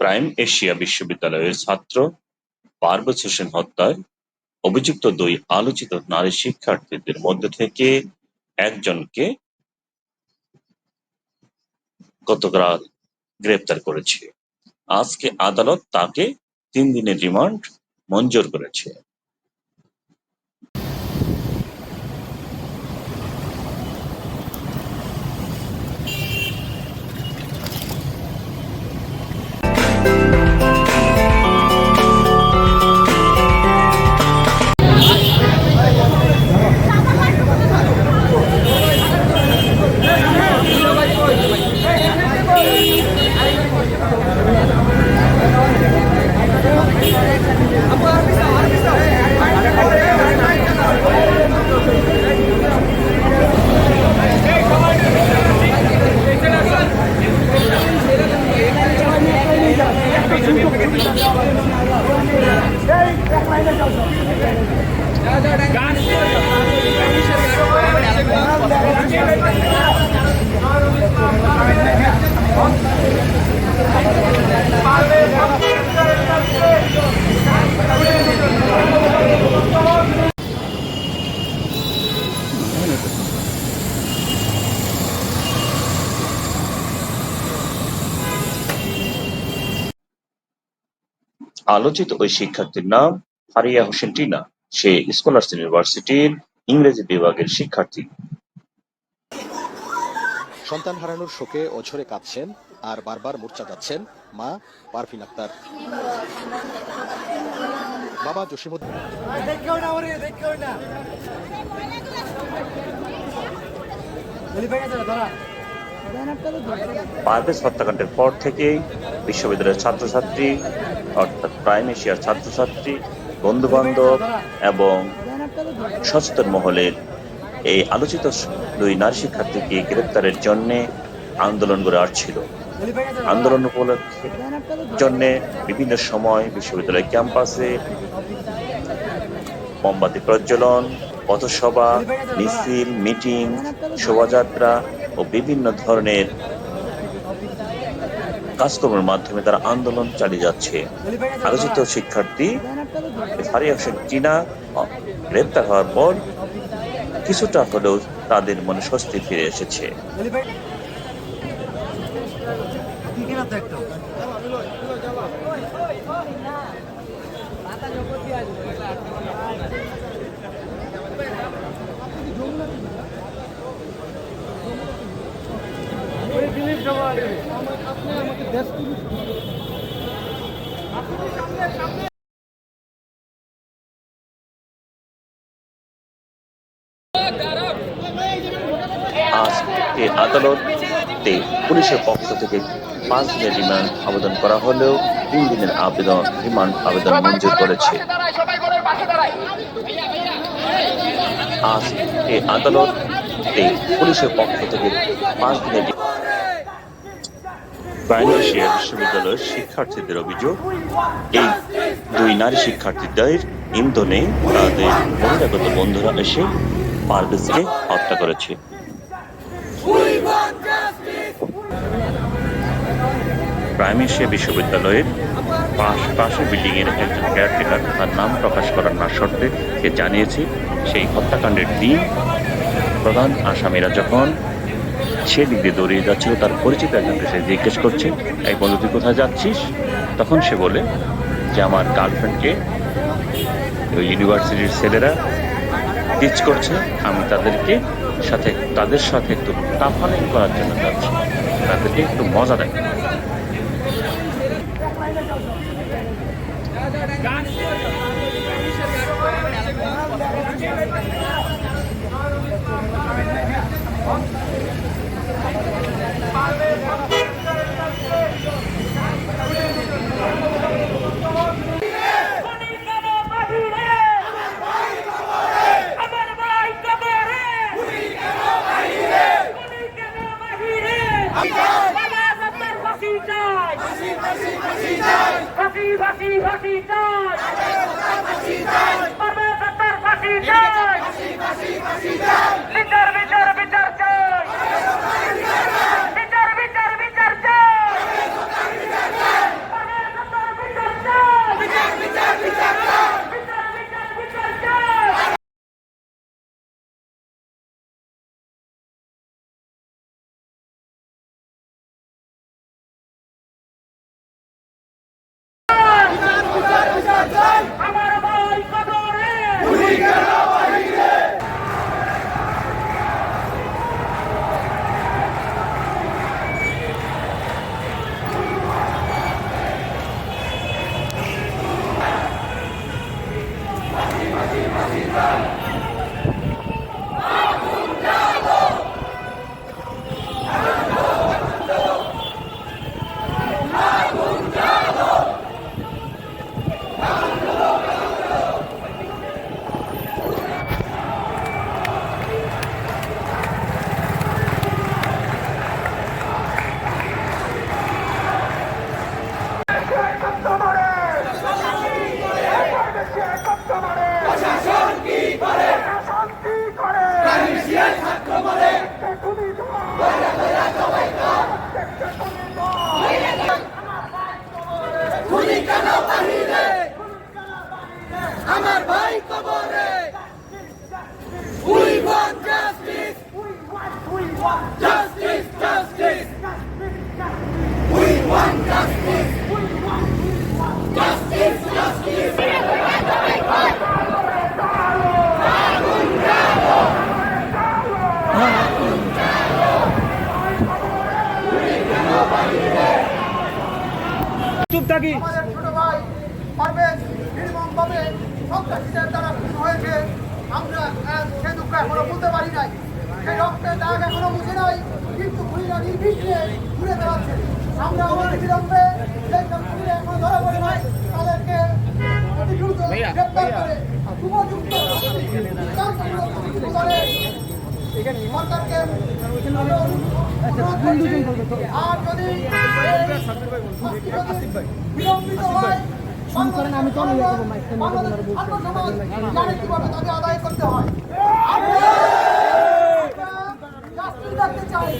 Prime Asia বিশ্ববিদ্যালয়ের ছাত্র পারভেজ হোসেন হত্যায় অভিযুক্ত দুই আলোচিত নারী শিক্ষার্থীদের মধ্যে থেকে একজনকে গতকাল গ্রেপ্তার করেছে। আজকে আদালত তাকে তিন দিনের রিমান্ড মঞ্জুর করেছে। Thank you. আলোচিত ওই শিক্ষার্থীর নাম ফারিয়া হোসেন টিনা। সে স্কলার্স ইউনিভার্সিটির ইংরেজি বিভাগের শিক্ষার্থী। সন্তান হারানোর শোকে অঝরে কাঁদছেন আর বারবার মূর্ছা যাচ্ছেন মা পারফিন আক্তার বাবা জসিমুদ্দিন পারভেজ হত্যাকাণ্ডের পর থেকেই বিশ্ববিদ্যালয়ের ছাত্রছাত্রী অর্থাৎ প্রাইম এশিয়ার ছাত্রছাত্রী, বন্ধু-বান্ধব এবং সচেতন মহলের এই আলোচিত দুই নারী শিক্ষার্থীকে গ্রেপ্তারের জন্য আন্দোলন গড়ে আসছিল। আন্দোলন উপলক্ষে জন্য বিভিন্ন সময় বিশ্ববিদ্যালয় ক্যাম্পাসে মোমবাতি প্রজ্বলন, পথসভা, মিছিল, মিটিং, শোভাযাত্রা ও বিভিন্ন ধরনের কাজকর্মের মাধ্যমে তারা আন্দোলন চালিয়ে যাচ্ছে। আলোচিত শিক্ষার্থী ফারিয়া হোসেন টিনা গ্রেপ্তার হওয়ার পর কিছুটা হলেও তাদের মনে স্বস্তি ফিরে এসেছে বলি ভেঙে কি কিনা তো একটু আজ এই আদালতে পুলিশের পক্ষ থেকে পাঁচ দিনের রিমান্ড আবেদন করা হলেও তিন দিনের আবেদন, রিমান্ড আবেদন মঞ্জুর করেছে। আজ এই আদালতে পুলিশের পক্ষ থেকে পাঁচ দিনের প্রাইম বিশ্ববিদ্যালয়ের শিক্ষার্থীদের অভিযোগ, এই দুই নারী শিক্ষার্থীদের ইন্ধনে তাদের বহিরাগত বন্ধুরা এসে পারভেজকে হত্যা করেছে। প্রাইম এশিয়া বিশ্ববিদ্যালয়ের পাশ পাশের বিল্ডিং এর একজন কেয়ারটেকার তার নাম প্রকাশ করার না শর্তে সে জানিয়েছে, সেই হত্যাকাণ্ডের দিন প্রধান আসামিরা যখন সেদিক দিয়ে দৌড়িয়ে যাচ্ছিল, তার পরিচিত একজনকে সে জিজ্ঞেস করছে, এই বন্ধু, তুই কোথায় যাচ্ছিস? তখন সে বলে, যে আমার গার্লফ্রেন্ডকে ওই ইউনিভার্সিটির ছেলেরা টিচ করছে, আমি তাদেরকে সাথে, তাদের সাথে একটু তাফালিং করার জন্য যাচ্ছি, তাদেরকে একটু মজা দেয় গুলি কেন বাহিরে আমার ভাই কবরে we want justice we want justice justice we want justice আমাদের ছোট ভাই পারভেজ নির্মমভাবে সন্ত্রাসীদের দ্বারা খুন হয়েছে। আমরা আহ, সে দুঃখ এখনও বলতে পারি নাই। সেই রক্তের দাগ এখনও মুছে নাই কিন্তু খুনিরা নির্বিঘ্নে ঘুরে বেড়াচ্ছে। আমরা আমাদের বিলম্বে যে খুনিরা এখনও ধরা পড়ে নাই তাদেরকে অতি দ্রুত গ্রেপ্তার করে উপযুক্ত দৃষ্টান্তমূলক সরকারকে আর যদি শুরু করেন আমি তো কীভাবে তাকে আদায় করতে হয়। দেখতে চাই।